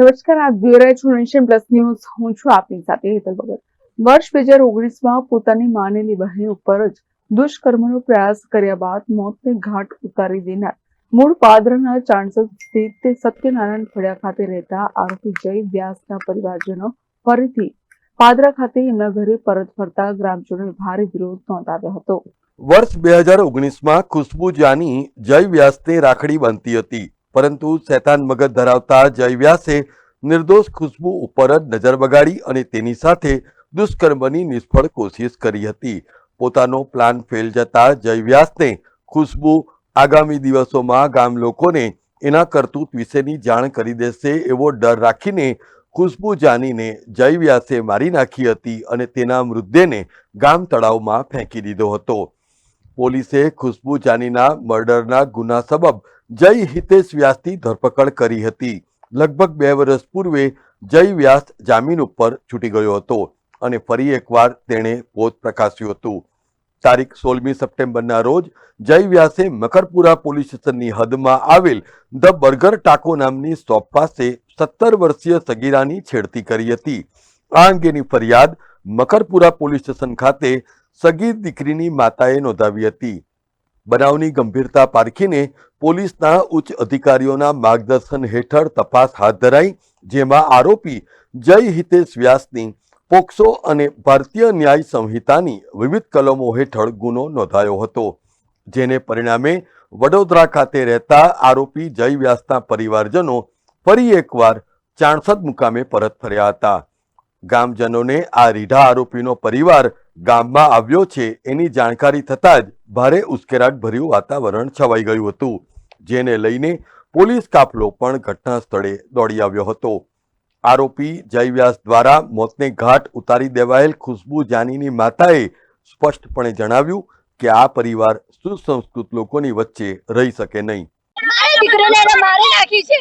નમસ્કાર, આપ જોઈ રહ્યા પ્લસ ન્યૂઝ. હું છું આપની સાથે હેતલ ભગત. વર્ષ બે હજાર ઓગણીસમાં પોતાની માનેલી બહેન ઉપર જ દુષ્કર્મનો પ્રયાસ કર્યા બાદ મોતને ઘાટ ઉતારી દેનાર મૂળ પાદરાના ચાણસદ સ્થિત સત્યનારાયણ ફળિયા ખાતે રહેતા આરોપી જય વ્યાસના પરિવારજનો ફરીથી પાદરા ખાતે એમના ઘરે પરત ફરતા ગ્રામજનોએ ભારે વિરોધ નોંધાવ્યો હતો. વર્ષ બે હજાર ઓગણીસમાં ખુશ્બુ જાની જય વ્યાસને રાખડી બાંધતી હતી. પરંતુ શૈતાન મગજ ધરાવતા જય વ્યાસે નિર્દોષ ખુશ્બુ ઉપર જ નજર બગાડી અને તેની સાથે દુષ્કર્મની નિષ્ફળ કોશિશ કરી હતી. પોતાનો પ્લાન ફેલ જતા જયવ્યાસને ખુશ્બુ આગામી દિવસોમાં ગામ લોકોને એના કરતૂત વિશેની જાણ કરી દેશે એવો ડર રાખીને ખુશ્બુ જાનીને જય વ્યાસે મારી નાખી હતી અને તેના મૃતદેહને ગામ તળાવમાં ફેંકી દીધો હતો. પોલીસે ખુશ્બુ જાનીના મર્ડરના ગુના સબબ જય હિતેશ વ્યાસની ધરપકડ કરી હતી. લગભગ બે વર્ષ પૂર્વે જય વ્યાસ જામીન ઉપર છૂટી ગયો હતો અને ફરી એકવાર તેણે પોત પ્રકાશ્યું હતું. તારીખ સોળમી સપ્ટેમ્બરના રોજ જય વ્યાસે મકરપુરા પોલીસ સ્ટેશનની હદમાં આવેલ ધ બર્ગર ટાકો નામની શોપ પાસે સત્તર વર્ષીય સગીરાની છેડતી કરી હતી. આ અંગેની ફરિયાદ મકરપુરા પોલીસ સ્ટેશન ખાતે સગીર દીકરીની માતાએ નોંધાવી હતી. બનાવની ગંભીરતા પારખીને પોલીસના ઉચ્ચ અધિકારીઓના માર્ગદર્શન હેઠળ તપાસ હાથ ધરાઈ, જેમાં આરોપી જય હિતેશ વ્યાસની પોક્સો અને ભારતીય ન્યાય સંહિતાની વિવિધ કલમો હેઠળ ગુનો નોંધાયો હતો, જેને પરિણામે વડોદરા ખાતે રહેતા આરોપી જય વ્યાસના પરિવારજનો ફરી એકવાર ચાણસદ મુકામે પરત ફર્યા હતા. ગામજનોને આ રીઢા આરોપીનો પરિવાર ગામમાં આવ્યો છે એની જાણકારી થતાં જ ભારે ઉશ્કેરાટભર્યું વાતાવરણ છવાઈ ગયું હતું, જેને લઈને પોલીસ કાફલો પણ ઘટના સ્થળે દોડી આવ્યો હતો. આરોપી જયવ્યાસ દ્વારા મોતને ઘાટ ઉતારી દેવાયેલ ખુશ્બુ જાનીની માતાએ સ્પષ્ટપણે જણાવ્યું કે આ પરિવાર સુસંસ્કૃત લોકોની વચ્ચે રહી શકે નહીં. દીકરાને મારી નાખી છે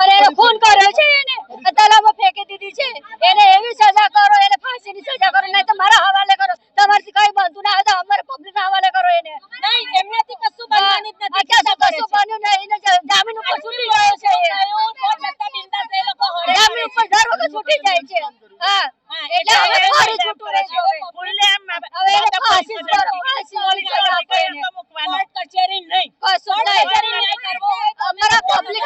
અને એને ખૂન કર્યો છે એને તલાવમાં ફેંકી દીધી છે એને એવી સજા કરો એને ફાંસીની સજા કરો નહીં તો મારા હવાલે કરો તમારથી કઈ બનતું ના હોય તો અમારે પબ્લિક હવાલે કરો એને નહીં એમનાથી કશું બનવાનું જ નથી કશું કશું બન્યું નહીં એને જ- જામીન ઉપર છૂટી ગયો છે એ. જામીન ઉપર દર વખત છૂટી જાય છે હા એટલે હવે ફરી છૂટું રહેશે હવે એને ફાંસી જ કરો ફાંસીની સજા આપો એને કશું નહીં અમારા પબ્લિક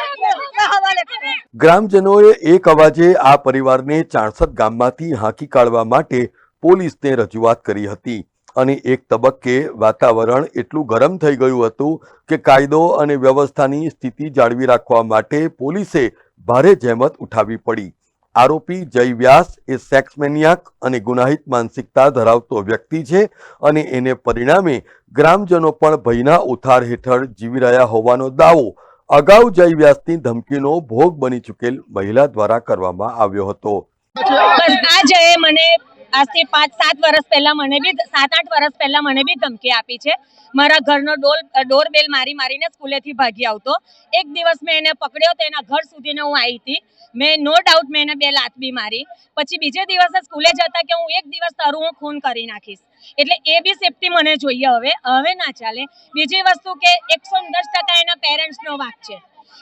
હવાલે કરો ગ્રામજનોએ એક અવાજે આ પરિવારને ચાણસદ ગામમાંથી હાંકી કાઢવા માટે પોલીસને રજૂઆત કરી હતી અને એક તબક્કે વાતાવરણ એટલું ગરમ થઈ ગયું હતું કે કાયદો અને વ્યવસ્થાની સ્થિતિ જાળવી રાખવા માટે પોલીસે ભારે જહેમત ઉઠાવવી પડી. આરોપી જય વ્યાસ એ સેક્સમેનિયાક અને ગુનાહિત માનસિકતા ધરાવતો વ્યક્તિ છે અને એને પરિણામે ગ્રામજનો પણ ભયના ઉથાર હેઠળ જીવી રહ્યા હોવાનો દાવો અગાઉ જય વ્યાસની ધમકીનો ભોગ બની ચૂકેલ મહિલા દ્વારા કરવામાં આવ્યો હતો. બસ, આ જયે મને આજથી પાંચ, સાત વર્ષ પહેલા મને બી, સાત, આઠ વર્ષ પહેલા મને બી ધમકી આપી છે. મારા ઘરનો ડોલ ડોર બેલ મારી મારીને સ્કૂલેથી ભાગી આવતો. એક દિવસ મેં એને પકડ્યો તો એના ઘર સુધીને હું આવી હતી. મેં નો ડાઉટ મેં એને બે લાત બી મારી. પછી બીજે દિવસે સ્કૂલે જતા કે હું એક દિવસ તારું હું ખૂન કરી નાખીશ. એટલે એ બી સેફટી મને જોઈએ હવે. હવે ના ચાલે. બીજી વસ્તુ કે એકસો દસ ટકા એના પેરેન્ટ્સનો વાક છે.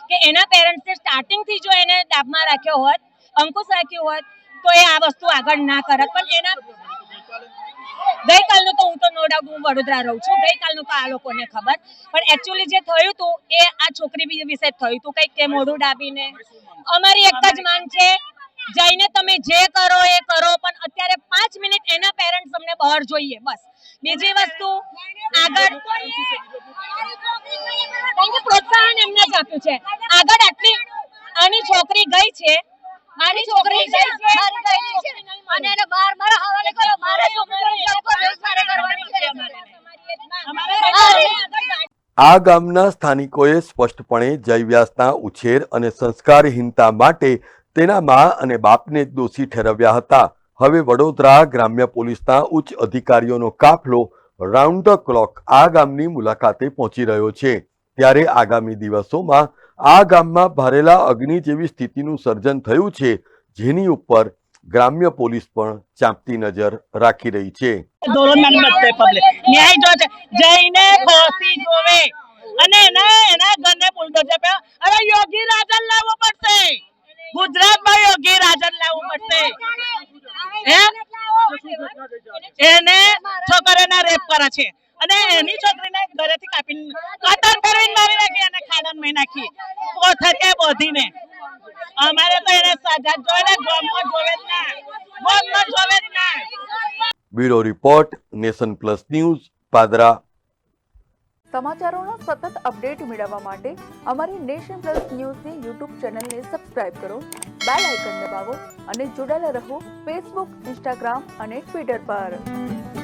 કે એના પેરેન્ટ્સે સ્ટાર્ટિંગથી જો એને ડાબમાં રાખ્યો હોત, અંકુશ રાખ્યો હોત, તો એ આ વસ્તુ આગળ ના કરત. પણ એના ગઈકાલનું તો હું તો નો હું વડોદરા રહું છું. ગઈકાલનું તો આ લોકોને ખબર. પણ એકચ્યુઅલી જે થયું હતું એ આ છોકરી વિશે થયું હતું કંઈક કે મોઢું ડાબીને. અમારી એક જ માંગ છે, જઈને તમે જે કરો એ કરો, પણ અત્યારે પાંચ મિનિટ એના પેરેન્ટ્સ અમને બહાર જોઈએ, બસ. બીજી વસ્તુ, આગળ પ્રોત્સાહન એમને જ આપ્યું છે. આગળ આટલી, આની છોકરી ગઈ છે મારી છોકરી છે મારી ગઈ છે. અને એને બાર મારા હવાલે કરો. મારે છોકરીને job પર રોજગારી કરવાની છે. આ ગામના સ્થાનિકોએ સ્પષ્ટપણે જયવ્યાસના ઉછેર અને સંસ્કારહીનતા માટે તેના મા અને બાપને જ દોષી ઠેરવ્યા હતા. હવે વડોદરા ગ્રામ્ય પોલીસના ઉચ્ચ અધિકારીઓનો કાફલો રાઉન્ડ ધ ક્લોક આ ગામની મુલાકાતે પહોંચી રહ્યો છે. ત્યારે આગામી દિવસોમાં આ ગામમાં ભરેલા અગ્નિ જેવી સ્થિતિનું સર્જન થયું છે જેની ઉપર ગ્રામ્ય પોલીસ પણ ચાંપતી નજર રાખી રહી છે. ધોરણમાં બધે પબ્લિક ન્યાય જો છે જઈને ફાંસી જોવે. અને એના એના ઘરને બુલડોઝર પે અરે યોગી રાજન લાવવો પડશે. ગુજરાતમાં યોગી રાજન લાવવું પડશે. એને છોકરીને રેપ કરે છે. અને એની છોકરીને ઘરેથી કાપીને કતર કરીને મારી નાખી અને ખાડામાં મેં નાખી. કોથરીએ બોધીને. અમારે તો એને સજા જોઈને ને ગોમમાં જોવે જ ના. ગોમમાં જોવે જ ના. Bureau report nation plus news Padra. સમાચારોનો સતત અપડેટ મેળવવા માટે અમારી નેશન પ્લસ ન્યૂઝની યુટ્યુબ ચેનલને સબસ્ક્રાઇબ કરો બેલ આઇકન દબાવો અને જોડાયેલા રહો ફેસબુક ઇન્સ્ટાગ્રામ અને ટ્વિટર પર.